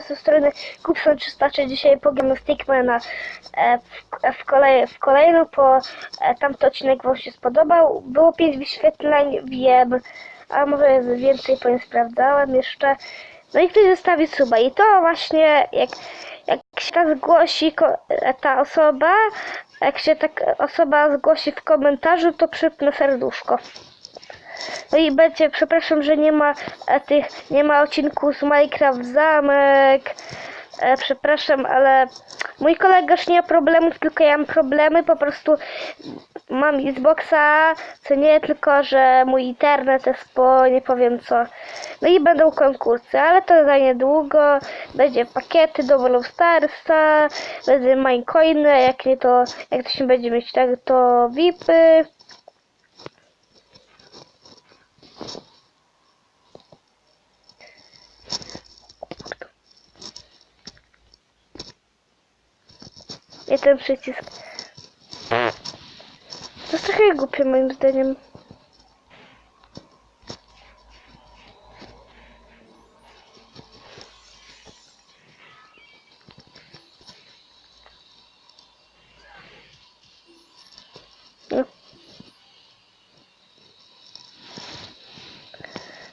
Ze strony Kupson 303. Dzisiaj pogramy w Stickmana e, w, w, kolej, w kolejną, po e, tamty odcinek Wam się spodobał. Było 5 wyświetleń, wiem, a może więcej, bo nie sprawdzałem jeszcze. No i ktoś zostawi suba i to właśnie jak, jak się ta zgłosi e, ta osoba, jak się ta osoba zgłosi w komentarzu, to przypnę serduszko. No i będzie, przepraszam, że nie ma e, tych, nie ma odcinku z Minecraft Zamek. E, przepraszam, ale mój kolega już nie ma problemów, tylko ja mam problemy, po prostu mam Xboxa, co nie tylko, że mój internet jest po nie powiem co. No i będą konkursy, ale to za niedługo. Będzie pakiety do Brawl Starsa, będzie Minecoiny, jak nie to, jak to się będzie mieć tak, to VIPy. Nie ten przycisk. To jest trochę głupie moim zdaniem. No.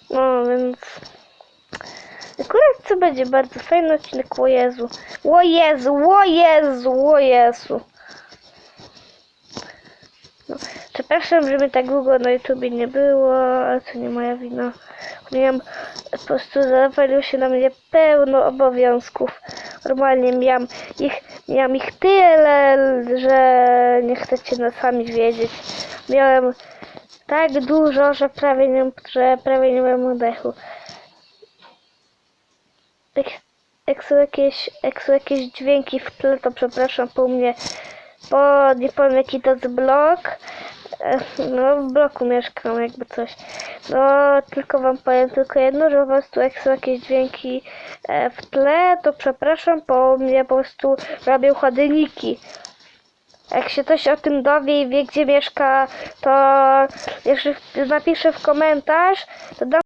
No więc... Akurat co będzie bardzo fajny odcinek, o Jezu. O Jezu, o Jezu, o Jezu. No, przepraszam, że mi tak długo na YouTubie nie było, ale to nie moja wina. Miałam, po prostu zawaliło się na mnie pełno obowiązków. Normalnie miałam ich, miałam ich tyle, że nie chcecie na sami wiedzieć. Miałem tak dużo, że prawie nie, że prawie nie miałem oddechu. Jak, jak, są jakieś, jak są jakieś dźwięki w tle, to przepraszam po mnie, bo nie powiem jaki to jest blok. E, No, w bloku mieszkam, jakby coś. No, tylko wam powiem tylko jedno, że po prostu jak są jakieś dźwięki e, w tle, to przepraszam, bo mnie po prostu robią chodniki. Jak się coś o tym dowie i wie, gdzie mieszka, to jeszcze napiszę w komentarz, to dam